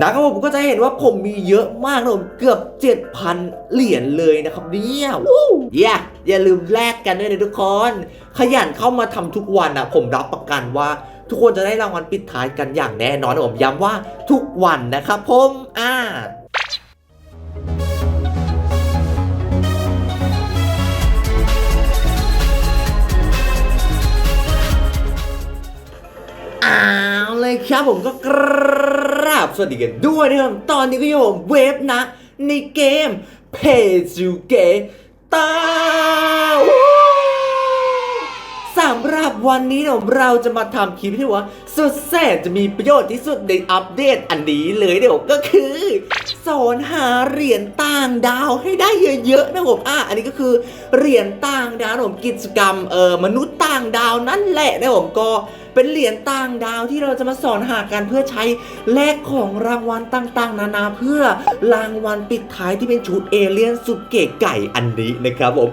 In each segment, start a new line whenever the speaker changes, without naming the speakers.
นะครับผมก็จะเห็นว่าผมมีเยอะมากนะผมเกือบ 7,000 เหรียญเลยนะครับเนี่ยวู้ย่าอย่าลืมแลกกันด้วยนะทุกคน ขยันเข้ามาทำทุกวันนะผมรับประกันว่าทุกคนจะได้รางวัลปิดท้ายกันอย่างแน่นอนนะผมย้ำว่าทุกวันนะครับผมอ่าอ้าวเลยครับผมก็กรับสวัสดีกันด้วยนะครับตอนนี้ก็อยู่เวฟนะ ในเกมเพจูเกตาสำหรับวันนี้เราจะมาทำคลิปที่ว่า สุดแสนจะมีประโยชน์ที่สุดในอัปเดตอันนี้เลยเดี๋ยวก็คือสอนหาเหรียญต่างดาวให้ได้เยอะๆนะผมอะอันนี้ก็คือเหรียญต่างดาวผมกิจกรรมเออมนุษย์ต่างดาวนั่นแหละนะผมก็เป็นเหรียญต่างดาวที่เราจะมาสอนหากันเพื่อใช้แลกของรางวัลต่างๆ นานาเพื่อรางวัลปิดท้ายที่เป็นชุดเอเลี่ยนสุดเก๋ไก่อันนี้นะครับผม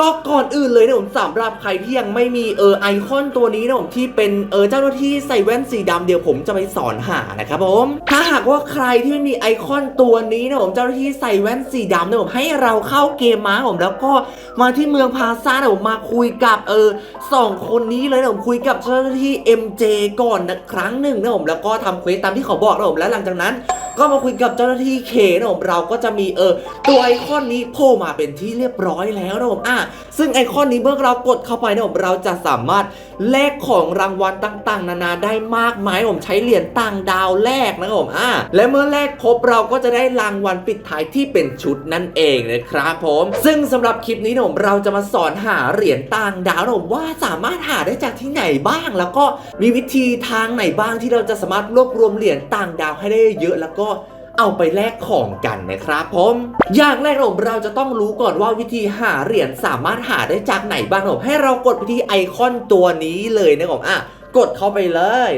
ก็ก่อนอื่นเลยนะผมสำหรับใครที่ยังไม่มีเออไอคอนตัวนี้นะผมที่เป็นเออเจ้าหน้าที่ใส่แว่นสีดำเดี๋ยวผมจะไปสอนหานะครับผม ถ้าหากว่าใครที่ไม่มีไอคอนตัวนี้นะผมเจ้าหน้าที่ใส่แว่นสีดำนะผมให้เราเข้าเกมมาผมแล้วก็มาที่เมืองพาซ่านะผมมาคุยกับเออสองคนนี้เลยนะผมคุยกับเจ้าหน้าที่ MJ ก่อนนะครั้งหนึ่งนะผมแล้วก็ทำเควสตามที่เขาบอกนะผมแล้วหลังจากนั้นก็มาคุยกับเจ้าหน้าที่เคนะผมเราก็จะมีเออตัวไอคอนนี้โผล่มาเป็นที่เรียบร้อยแล้วนะผมอะ ซึ่งไอคอนนี้เมื่อเรากดเข้าไปนะผมเราจะสามารถแลกของรางวัลต่าง ๆ นานาได้มากมายผมใช้เหรียญต่างดาวแลกนะครับผมอะและเมื่อแลกครบเราก็จะได้รางวัลปิดท้ายที่เป็นชุดนั่นเองนะครับผม ซึ่งสำหรับคลิปนี้นะผมเราจะมาสอนหาเหรียญต่างดาวนะผมว่าสามารถหาได้จากที่ไหนบ้าง แล้วก็มีวิธีทางไหนบ้างที่เราจะสามารถรวบรวมเหรียญต่างดาวให้ได้เยอะแล้วก็ เอาไปแลกของกันนะครับผมอย่างแรกผมเราจะต้องรู้ก่อนว่าวิธีหาเหรียญสามารถหาได้จากไหนบ้างผมให้เรากดไปที่ไอคอนตัวนี้เลยนะผมอะกดเข้าไปเลย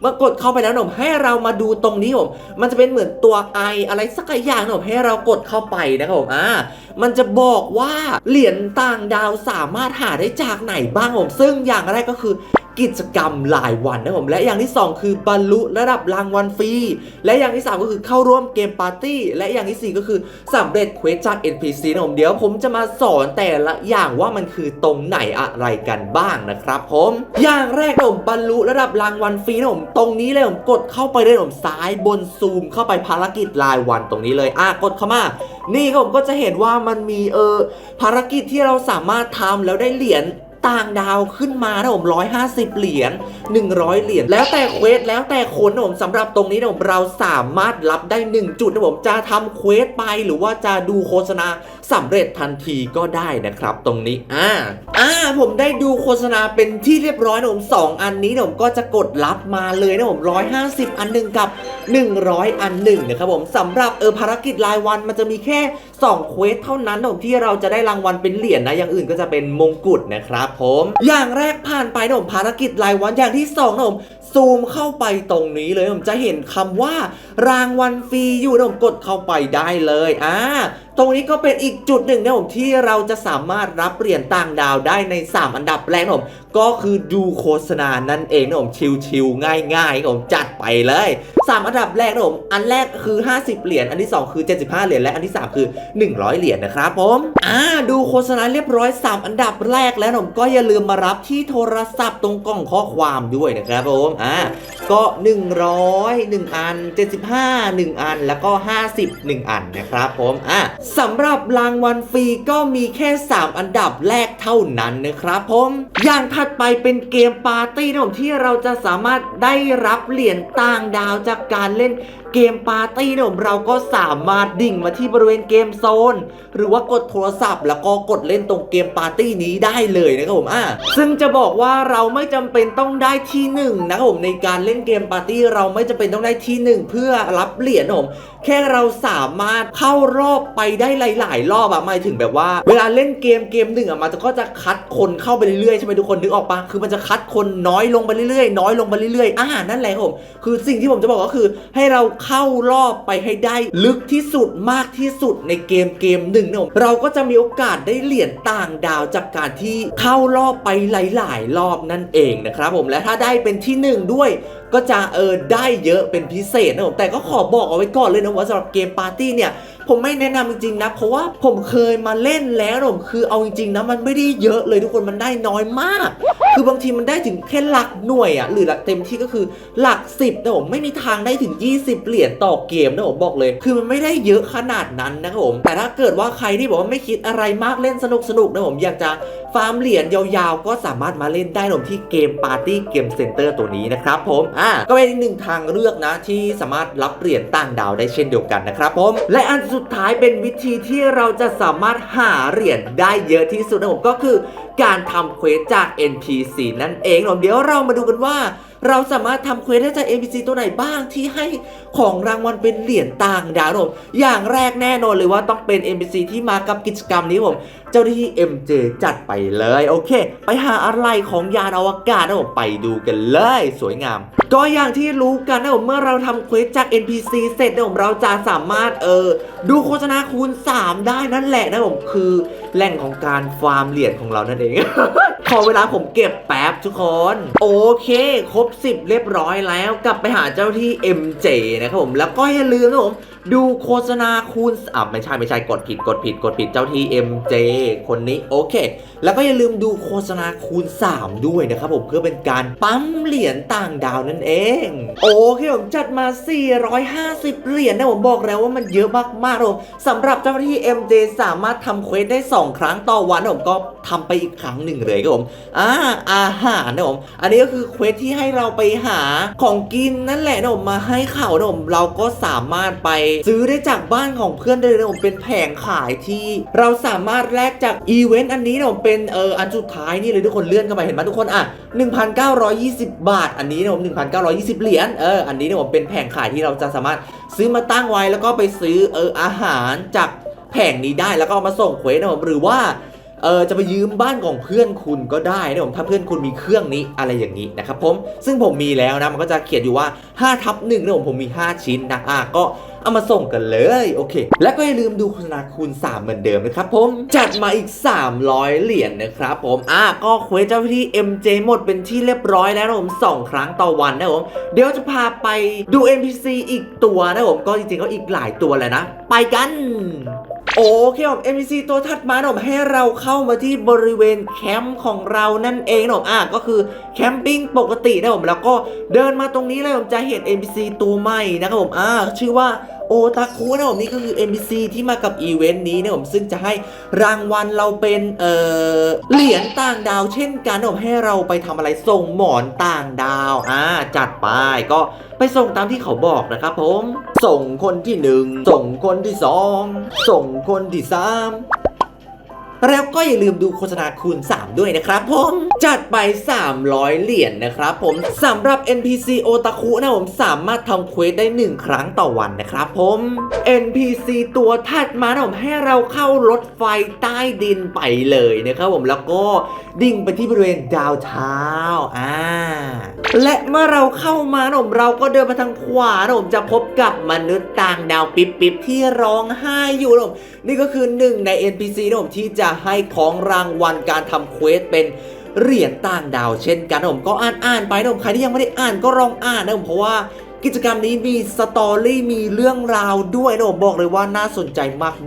เมื่อกดเข้าไปแล้วผมให้เรามาดูตรงนี้ผม มันจะเป็นเหมือนตัวไออะไรสักอย่างนะผมให้เรากดเข้าไปนะครับผมอ่ามันจะบอกว่าเหรียญต่างดาวสามารถหาได้จากไหนบ้างผม ซึ่งอย่างแรกก็คือ กิจกรรมรายวันนะผมและอย่างที่ 2 คือบรรลุระดับรางวัลฟรีและอย่างที่ 3 ก็คือเข้าร่วมเกมปาร์ตี้และอย่างทีสี่4 ก็คือสำเร็จเควสจาก NPC นะผมเดี๋ยวผมจะมาสอนแต่ละอย่างว่ามันคือตรงไหนอะไรกันบ้างนะครับผมอย่างแรกนะผมบรรลุระดับรางวัลฟรีนะผมตรงนี้เลยผมกดเข้าไปเลยผมซ้ายบนซูมเข้าไปภารกิจรายวันตรงนี้เลยอะกดเข้ามา นี่ผมก็จะเห็นว่ามันมีเออภารกิจที่เราสามารถทำแล้วได้เหรียญ ต่างดาวขึ้นมานะผม150เหรียญ100เหรียญแล้วแต่เควสแล้วแต่คนนะผมสำหรับตรงนี้นะผมเราสามารถรับได้1จุดนะผมจะทำเควสไปหรือว่าจะดูโฆษณาสำเร็จทันทีก็ได้นะครับ ตรงนี้อ่าอ่าผมได้ดูโฆษณาเป็นที่เรียบร้อยนะผมสองอันนี้นะผมก็จะกดรับมาเลยนะผม150อันหนึ่งกับ 100 อันหนึ่งนะครับผมสำหรับเออภารกิจรายวันมันจะมีแค่2เควสเท่านั้นนะผมที่เราจะได้รางวัลเป็นเหรียญนะอย่างอื่นก็จะเป็นมงกุฎนะครับผม อย่างแรกผ่านไปนะผมภารกิจรายวันอย่างที่สองนะผมซูมเข้าไปตรงนี้เลยผมจะเห็นคำว่ารางวัลฟรีอยู่นะผมกดเข้าไปได้เลยอ่าตรงนี้ก็เป็นอีกจุดหนึ่งนะผมที่เราจะสามารถรับเหรียญต่างดาวได้ใน 3 อันดับแรกนะผมก็คือดูโฆษณานั่นเองนะผมชิลๆง่ายๆนะผมจัดไปเลย 3 อันดับแรกนะผมอันแรกคือ 50 เหรียญอันที่ 2 คือ 75 เหรียญและอันที่ 3 คือ 100 เหรียญนะครับผมอ่าดูโฆษณาเรียบร้อย 3 อันดับแรกแล้วนะผมก็อย่าลืมมารับที่โทรศัพท์ตรงกล่องข้อความด้วยนะครับผมอ่าก็ 100 1 อัน 75 1 อัน แล้วก็ 50 1 อันนะครับผมอ่าสำหรับรางวัลฟรีก็มีแค่ 3 อันดับแรกเท่านั้นนะครับผมอย่างถัดไปเป็นเกมปาร์ตี้นะผมที่เราจะสามารถได้รับเหรียญต่างดาวจากการเล่น เกมปาร์ตี้นะผมเราก็สามารถดิ่งมาที่บริเวณเกมโซน หรือว่ากดโทรศัพท์ แล้วก็กดเล่นตรงเกมปาร์ตี้นี้ได้เลยนะครับผมอะซึ่งจะบอกว่าเราไม่จำเป็นต้องได้ที่หนึ่งนะครับผมในการเล่นเกมปาร์ตี้เราไม่จำเป็นต้องได้ที่หนึ่งเพื่อรับเหรียญนะผมแค่เราสามารถเข้ารอบไปได้หลาย ๆ รอบอะหมายถึงแบบว่า เวลาเล่นเกมเกมหนึ่งอะมันก็จะคัดคนเข้าไปเรื่อยๆใช่ไหมทุกคนนึกออกปะคือมันจะคัดคนน้อยลงไปเรื่อยๆ น้อยลงไปเรื่อยๆอ่านั่นแหละครับผมคือสิ่งที่ผมจะบอกก็คือให้เราเข้ารอบไปให้ได้ ลึกที่สุดมากที่สุดในเกมเกมหนึ่งเนะผมเราก็จะมีโอกาสได้เหรียญต่างดาวจากการที่เข้ารอบไปหลาย ๆ รอบนั่นเองนะครับผมและถ้าได้เป็นที่หนึ่งด้วยก็จะเออได้เยอะเป็นพิเศษนะผมแต่ก็ขอบอกเอาไว้ก่อนเลยนะว่าสำหรับเกมปาร์ตี้เนี่ย ผมไม่แนะนำจริงๆนะ เพราะว่าผมเคยมาเล่นแล้วนะผมคือเอาจริงๆนะมันไม่ได้เยอะเลยทุกคนมันได้น้อยมาก คือบางทีมันได้ถึงแค่หลักหน่วยอะหรือหลักเต็มที่ก็คือหลักสิบนะผมไม่มีทางได้ถึง 20 เหรียญต่อเกมนะผมบอกเลย คือมันไม่ได้เยอะขนาดนั้นนะครับผมแต่ถ้าเกิดว่าใครที่บอกว่าไม่คิดอะไรมากเล่นสนุกสนุกๆนะผมอยากจะฟาร์มเหรียญยาวๆ ก็สามารถมาเล่นได้ผมที่เกมปาร์ตี้เกมเซ็นเตอร์ตัวนี้นะครับผมอ่าก็เป็นอีกหนึ่งทางเลือกนะที่สามารถรับเหรียญต่างดาวได้เช่นเดียวกันนะครับผมและอันสุดท้ายเป็นวิธีที่เราจะสามารถหาเหรียญได้เยอะที่สุดนะผมก็คือการทำเควสจาก NPC นั่นเองนะผมเดี๋ยวเรามาดูกันว่า เราสามารถทำเควสได้จาก NPC ตัวไหนบ้างที่ให้ของรางวัลเป็นเหรียญต่างดาวผมอย่างแรกแน่นอนเลยว่าต้องเป็น NPC ที่มากับกิจกรรมนี้ผมเจ้าหน้าที่ MJ จัดไปเลยโอเค ไปหาอะไรของยานอวกาศนะผมไปดูกันเลยสวยงาม ก็อย่างที่รู้กันนะผมเมื่อเราทำเควสจาก NPC เสร็จนะผมเราจะสามารถเออดูโฆษณาคูณ 3 ได้นั่นแหละนะผมคือ แหล่งของการฟาร์มเหรียญของเรานั่นเอง ขอเวลาผมเก็บแป๊บทุกคน โอเค ครบ 10 เรียบร้อยแล้วกลับไปหาเจ้าที่ MJ นะครับผม แล้วก็อย่าลืมนะผม ดูโฆษณาคูณอะไม่ใช่ไม่ใช่กดผิดกดผิดกดผิดเจ้าที่ MJ คนนี้โอเค แล้วก็อย่าลืมดูโฆษณาคูณ 3 ด้วยนะครับผมเพื่อเป็นการปั๊มเหรียญต่างดาวนั่นเอง โอเคผมจัดมา 450 เหรียญนะผมบอกแล้วว่ามันเยอะมากๆนะผมสำหรับเจ้าหน้าที่ MJ สามารถทำเควสได้ 2ครั้งต่อวันนะผมก็ทำไปอีกครั้งหนึ่งเลยครับผมอ่าอาหารนะผมอันนี้ก็คือเควสที่ให้เราไปหาของกินนั่นแหละนะผมมาให้เขานะผมเราก็สามารถไปซื้อได้จากบ้านของเพื่อนได้เลยนะผมเป็นแผงขายที่ เราสามารถแลกจากอีเวนต์อันนี้นะผมเป็นเอออันสุดท้ายนี่เลยทุกคนเลื่อนเข้าไปเห็นไหมทุกคนอะ1,920 บาท อันนี้นะผม1,920 เหรียญเอออันนี้นะผมเป็นแผงขายที่เราจะสามารถซื้อมาตั้งไว้แล้วก็ไปซื้อเอออาหารจาก แผงนี้ได้แล้วก็เอามาส่งเควสนะผมหรือว่าเออจะไปยืมบ้านของเพื่อนคุณก็ได้นะผมถ้าเพื่อนคุณมีเครื่องนี้อะไรอย่างนี้นะครับผมซึ่งผมมีแล้วนะมันก็จะเขียนอยู่ว่า5ทับหนึ่งนะผมผมมี 5 ชิ้นนะอะก็เอามาส่งกันเลยโอเค แล้วก็อย่าลืมดูโฆษณาคูณ 3 เหมือนเดิมนะครับผมจัดมาอีก 300 เหรียญนะครับผมอะก็เควสเจ้าที่ MJ หมดเป็นที่เรียบร้อยแล้วนะผมสองครั้งต่อวันนะผมเดี๋ยวจะพาไปดู NPC อีกตัวนะผมก็จริงๆก็อีกหลายตัวเลยนะ ไปกันโอเคผม NPC ตัวถัดมานะผมให้เราเข้ามาที่บริเวณแคมป์ของเรานั่นเองนะผมอะก็คือแคมปิ้งปกตินะผมแล้วก็เดินมาตรงนี้เลยผมจะเห็น NPC ตัวใหม่นะครับผมอ่าชื่อว่าโอตาคุนะผมนี่ก็คือ NPC ที่มากับอีเวนต์นี้นะผมซึ่งจะให้รางวัลเราเป็นเอ่อเหรียญต่างดาวเช่นกันนะผมให้เราไปทำอะไรส่งหมอนต่างดาวอ่าจัดไปก็ไปส่งตามที่เขาบอกนะครับผม ส่งคนที่หนึ่งส่งคนที่สองส่งคนที่สาม แล้วก็อย่าลืมดูโฆษณาคูณ 3 ด้วยนะครับผม จัดไป 300 เหรียญนะครับผมสำหรับ NPC โอตาคุนะผมสามารถทำเควสได้ 1 ครั้งต่อวันนะครับผม NPC ตัวถัดมานะผมให้เราเข้ารถไฟใต้ดินไปเลยนะครับผมแล้วก็ดิ่งไปที่บริเวณดาวเท้าอ่าและเมื่อเราเข้ามานะผมเราก็เดินมาทางขวานะผมจะพบกับมนุษย์ต่างดาวปิ๊บปิ๊บที่ร้องไห้อยู่นะผมนี่ก็คือหนึ่งใน NPC นะผมที่จะให้ของรางวัลการทำเควสเป็นเหรียญต่างดาวเช่นกันนะผมก็อ่านอ่านไปนะผมใครที่ยังไม่ได้อ่านก็ลองอ่านนะผมเพราะว่ากิจกรรมนี้มีสตอรี่มีเรื่องราวด้วยนะผมบอกเลยว่าน่าสนใจ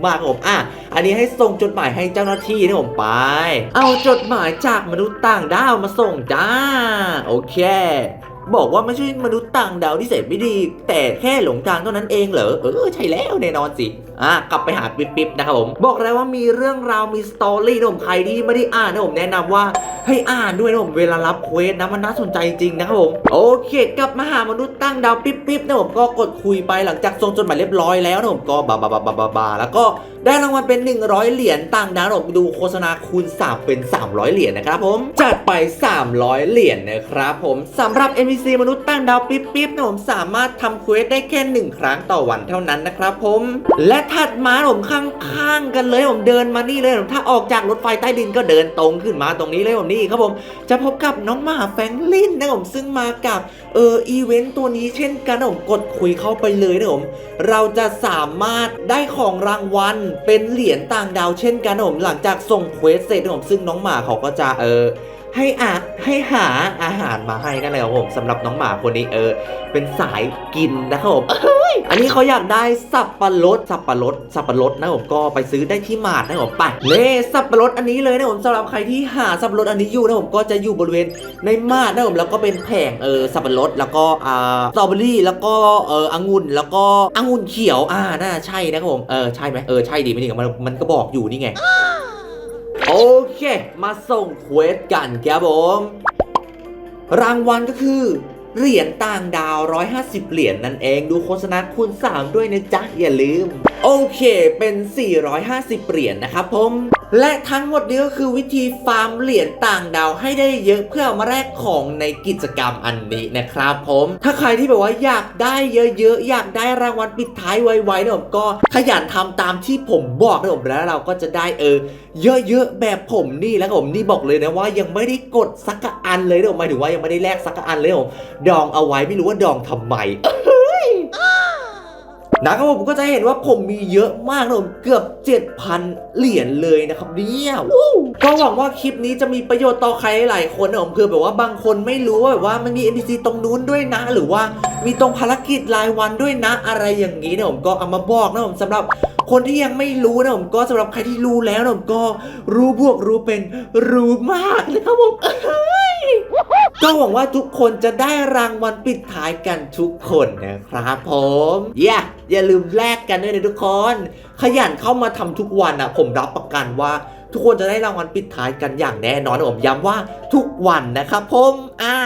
มากๆผมอะอันนี้ให้ส่งจดหมายให้เจ้าหน้าที่นะผมไป เอาจดหมายจากมนุษย์ต่างดาวมาส่งจ้า โอเค บอกว่าไม่ใช่มนุษย์ต่างดาวที่เสพไม่ดี แต่แค่หลงทางเท่านั้นเองเหรอ เออ ใช่แล้วแน่นอนสิ อะ กลับไปหาปิ๊บปิ๊บนะครับผม บอกแล้วว่ามีเรื่องราวมีสตอรี่นะผมใครที่ไม่ได้อ่านนะผมแนะนำว่าให้อ่านด้วยนะผมเวลารับเควสนะมันน่าสนใจจริงนะครับผม โอเค กลับมาหามนุษย์ตั้งดาวปิ๊บปิ๊บนะผมก็กดคุยไปหลังจากส่งจดหมายเรียบร้อยแล้วนะผมก็บาบาบาบาบาบาแล้วก็ ได้รางวัลเป็น 100 เหรียญต่างดาวผมดูโฆษณาคูณ3เป็น 300 เหรียญนะครับผมจัดไป 300 เหรียญนะครับผมสำหรับ NPC มนุษย์ต่างดาวปิ๊บปิ๊บนะผมสามารถทำเควสได้แค่ 1 ครั้งต่อวันเท่านั้นนะครับผม และถัดมาผมข้างๆกันเลยผมเดินมานี่เลยผมถ้าออกจากรถไฟใต้ดินก็เดินตรงขึ้นมาตรงนี้เลยผมนี่ครับผมจะพบกับน้องหมาแฟงลินนะผมซึ่งมากับเอออีเวนต์ตัวนี้เช่นกันนะผมกดคุยเข้าไปเลยนะผมเราจะสามารถได้ของรางวัลเป็นเหรียญต่างดาวเช่นกันนะผมหลังจากส่งเควสเสร็จนะผมซึ่งน้องหมาเขาก็จะเออ ให้อาให้หาอาหารมาให้นั่นแหละครับผมสำหรับน้องหมาคนนี้เออ เป็นสายกินนะครับผมอันนี้เขาอยากได้สับปะรดสับปะรดสับปะรดนะผมก็ไปซื้อได้ที่มาดนะผมไปเน่สับปะรดอันนี้เลยนะผมสำหรับใครที่หาสับปะรดอันนี้อยู่นะผมก็จะอยู่บริเวณในมาดนะผมแล้วก็เป็นแผงเออสับปะรดแล้วก็อ่าสตรอเบอรี่แล้วก็เออองุ่นแล้วก็องุ่นเขียวอ่าน่าใช่นะครับผมเออใช่ไหมเออใช่ดีไหมนี่มันมันก็บอกอยู่นี่ไง โอเค มาส่งเควสกันครับผม รางวัลก็คือ เหรียญต่างดาว 150 เหรียญนั่นเอง ดูโฆษณาคูณ3ด้วยนะจ๊ะ อย่าลืม โอเค เป็น 450 เหรียญนะครับผม และทั้งหมดนี้ก็คือวิธีฟาร์มเหรียญต่างดาวให้ได้เยอะเพื่อเอามาแลกของในกิจกรรมอันนี้นะครับผม ถ้าใครที่แบบว่าอยากได้เยอะๆ อยากได้รางวัลปิดท้ายไวๆนี่ยผมก็ขยันทำตามที่ผมบอกนะผมแล้วเราก็จะได้เออ เยอะๆ แบบผมนี่แล้วผมนี่บอกเลยนะว่ายังไม่ได้กดสักอันเลยนะผมหมายถึงว่ายังไม่ได้แลกสักอันเลยผมดองเอาไว้ไม่รู้ว่าดองทำไม นะครับผมก็จะเห็นว่าผมมีเยอะมากนะผมเกือบ 7,000 เหรียญเลยนะครับเนี่ยก็หวังว่าคลิปนี้จะมีประโยชน์ต่อใครหลายคนนะผมคือแบบว่าบางคนไม่รู้ว่าแบบว่ามันมี NPC ตรงนู้นด้วยนะ หรือว่ามีตรงภารกิจรายวันด้วยนะอะไรอย่างนี้นะผมก็เอามาบอกนะผมสำหรับคนที่ยังไม่รู้นะผมก็สำหรับใครที่รู้แล้วนะผมก็รู้บวกรู้เป็นรู้มากนะครับผม ก็หวังว่าทุกคนจะได้รางวัลปิดท้ายกันทุกคนนะครับผมอย่าอย่าลืมแลกกันด้วยนะทุกคน ขยันเข้ามาทำทุกวันอะ ผมรับประกันว่าทุกคนจะได้รางวัลปิดท้ายกันอย่างแน่นอนผมย้ำว่าทุกวันนะครับผมอ่า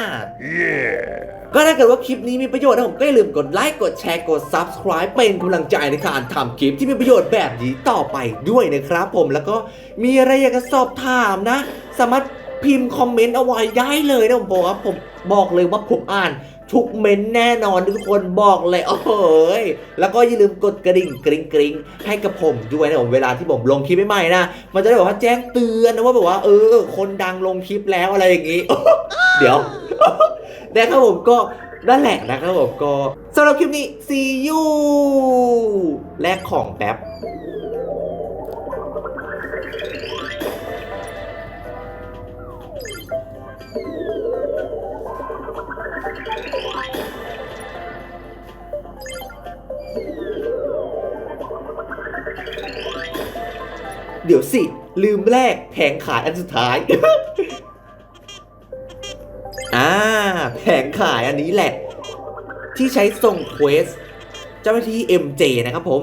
ก็ถ้าเกิดว่าคลิปนี้มีประโยชน์นะผมก็อย่าลืมกดไลค์ กดแชร์ กด Subscribe เป็นกำลังใจในการทำคลิปที่มีประโยชน์แบบนี้ต่อไปด้วยนะครับผมแล้วก็มีอะไรอยากจะสอบถามนะ สามารถ พิมพ์คอมเมนต์เอาไว้ได้เลยนะผมบอกว่าผมบอกเลยว่าผมอ่านทุกเมนต์แน่นอนทุกคนบอกเลยโอ้โหยแล้วก็อย่าลืมกดกระดิ่งกริ๊งกริ๊งให้กับผมด้วยนะผมเวลาที่ผมลงคลิปใหม่ๆนะ มันจะได้แบบว่าแจ้งเตือนนะว่าแบบว่าเออ คนดังลงคลิปแล้วอะไรอย่างงี้ เดี๋ยวนะครับผมก็นั่นแหละนะครับผมก็สำหรับคลิปนี้ see you แลกของแป๊บ เดี๋ยวสิ ลืมแลกแผงขายอันสุดท้าย อ่า แผงขายอันนี้แหละ ที่ใช้ส่งเควส เจ้าหน้าที่ MJ นะครับผม